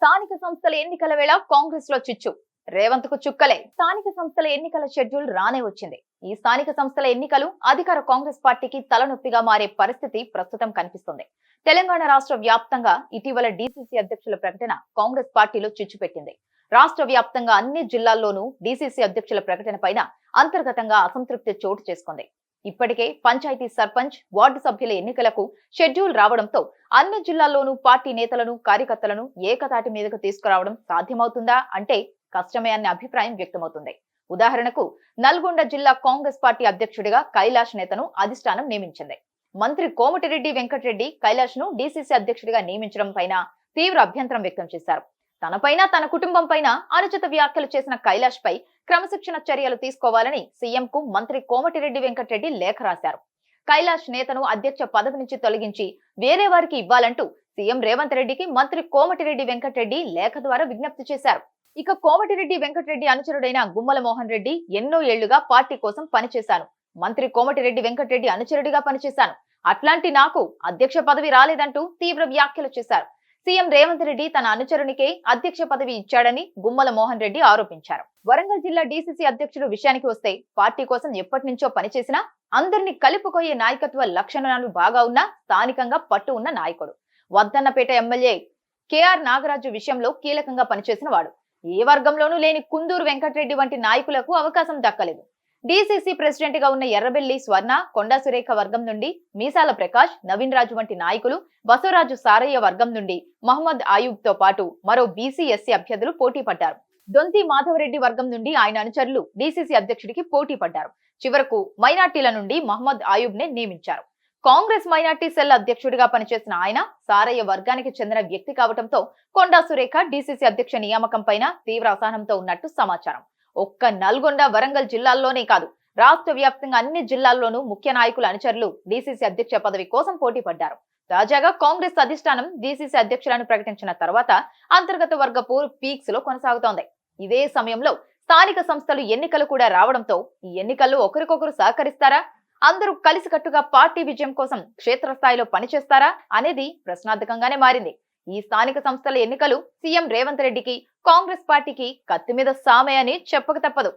స్థానిక సంస్థల ఎన్నికల వేళ కాంగ్రెస్లో చిచ్చు. రేవంత్కు చుక్కలే. స్థానిక సంస్థల ఎన్నికల షెడ్యూల్ రానే వచ్చింది. ఈ స్థానిక సంస్థల ఎన్నికలు అధికార కాంగ్రెస్ పార్టీకి తలనొప్పిగా మారే పరిస్థితి ప్రస్తుతం కనిపిస్తుంది. తెలంగాణ రాష్ట్ర వ్యాప్తంగా ఇటీవల డీసీసీ అధ్యక్షుల ప్రకటన కాంగ్రెస్ పార్టీలో చిచ్చు పెట్టింది. రాష్ట్ర వ్యాప్తంగా అన్ని జిల్లాల్లోనూ డీసీసీ అధ్యక్షుల ప్రకటన పైన అంతర్గతంగా అసంతృప్తి చోటు చేసుకుంది. ఇప్పటికే పంచాయతీ సర్పంచ్ వార్డు సభ్యుల ఎన్నికలకు షెడ్యూల్ రావడంతో అన్ని జిల్లాల్లోనూ పార్టీ నేతలను కార్యకర్తలను ఏకతాటి మీదకు తీసుకురావడం సాధ్యమవుతుందా అంటే కష్టమే అనే అభిప్రాయం వ్యక్తమవుతుంది. ఉదాహరణకు నల్గొండ జిల్లా కాంగ్రెస్ పార్టీ అధ్యక్షుడిగా కైలాష్ నేతను అధిష్టానం నియమించింది. మంత్రి కోమటిరెడ్డి వెంకటరెడ్డి కైలాష్ను డీసీసీ అధ్యక్షుడిగా నియమించడం పైన తీవ్ర అభ్యంతరం వ్యక్తం చేశారు. తనపైన తన కుటుంబం పైన అనుచిత వ్యాఖ్యలు చేసిన కైలాష్ పై క్రమశిక్షణ చర్యలు తీసుకోవాలని సీఎం కు మంత్రి కోమటిరెడ్డి వెంకటరెడ్డి లేఖ రాశారు. కైలాష్ నేతను అధ్యక్ష పదవి నుంచి తొలగించి వేరే వారికి ఇవ్వాలంటూ సీఎం రేవంత్ రెడ్డికి మంత్రి కోమటిరెడ్డి వెంకటరెడ్డి లేఖ ద్వారా విజ్ఞప్తి చేశారు. ఇక కోమటిరెడ్డి వెంకటరెడ్డి అనుచరుడైన గుమ్మల మోహన్ రెడ్డి ఎన్నో ఏళ్ళుగా పార్టీ కోసం పనిచేశాను. మంత్రి కోమటిరెడ్డి వెంకటరెడ్డి అనుచరుడిగా పనిచేశాను. అట్లాంటి నాకు అధ్యక్ష పదవి రాలేదంటూ తీవ్ర వ్యాఖ్యలు చేశారు. సీఎం రేవంత్ రెడ్డి తన అనుచరునికే అధ్యక్ష పదవి ఇచ్చాడని గుమ్మల మోహన్ రెడ్డి ఆరోపించారు. వరంగల్ జిల్లా డీసీసీ అధ్యక్షుడు విషయానికి వస్తే పార్టీ కోసం ఎప్పటి నుంచో పనిచేసినా అందరినీ కలుపుకోయే నాయకత్వ లక్షణాలు బాగా ఉన్న స్థానికంగా పట్టు ఉన్న నాయకుడు. వద్దన్నపేట ఎమ్మెల్యే కేఆర్ నాగరాజు విషయంలో కీలకంగా పనిచేసిన వాడు ఏ వర్గంలోనూ లేని కుందూరు వెంకటరెడ్డి వంటి నాయకులకు అవకాశం దక్కలేదు. డీసీసీ ప్రెసిడెంట్గా ఉన్న ఎర్రబెల్లి స్వర్ణ కొండా సురేఖ వర్గం నుండి మీసాల ప్రకాష్ నవీన్ రాజు వంటి నాయకులు బసవరాజు సారయ్య వర్గం నుండి మహమ్మద్ ఆయూబ్తో పాటు మరో బీసీ ఎస్సీ అభ్యర్థులు పోటీ పడ్డారు. దొంతి మాధవరెడ్డి వర్గం నుండి ఆయన అనుచరులు డీసీసీ అధ్యక్షుడికి పోటీ పడ్డారు. చివరకు మైనార్టీల నుండి మహమ్మద్ ఆయూబ్ నే నియమించారు. కాంగ్రెస్ మైనార్టీ సెల్ అధ్యక్షుడిగా పనిచేసిన ఆయన సారయ్య వర్గానికి చెందిన వ్యక్తి కావడంతో కొండా సురేఖ డీసీసీ అధ్యక్ష నియామకం పైన తీవ్ర అసహనంతో ఉన్నట్టు సమాచారం. ఒక్క నల్గొండ వరంగల్ జిల్లాల్లోనే కాదు రాష్ట్ర వ్యాప్తంగా అన్ని జిల్లాల్లోనూ ముఖ్య నాయకుల అనుచరులు డీసీసీ అధ్యక్ష పదవి కోసం పోటీ పడ్డారు. తాజాగా కాంగ్రెస్ అధిష్టానం డీసీసీ అధ్యక్షులను ప్రకటించిన తర్వాత అంతర్గత వర్గ పోరు పీక్స్లో కొనసాగుతోంది. ఇదే సమయంలో స్థానిక సంస్థలు ఎన్నికలు కూడా రావడంతో ఈ ఎన్నికల్లో ఒకరికొకరు సహకరిస్తారా? అందరూ కలిసికట్టుగా పార్టీ విజయం కోసం క్షేత్రస్థాయిలో పనిచేస్తారా అనేది ప్రశ్నార్థకంగానే మారింది. ఈ స్థానిక సంస్థల ఎన్నికలు సీఎం రేవంత్ రెడ్డికి కాంగ్రెస్ పార్టీకి కత్తి మీద సామే అని చెప్పక తప్పదు.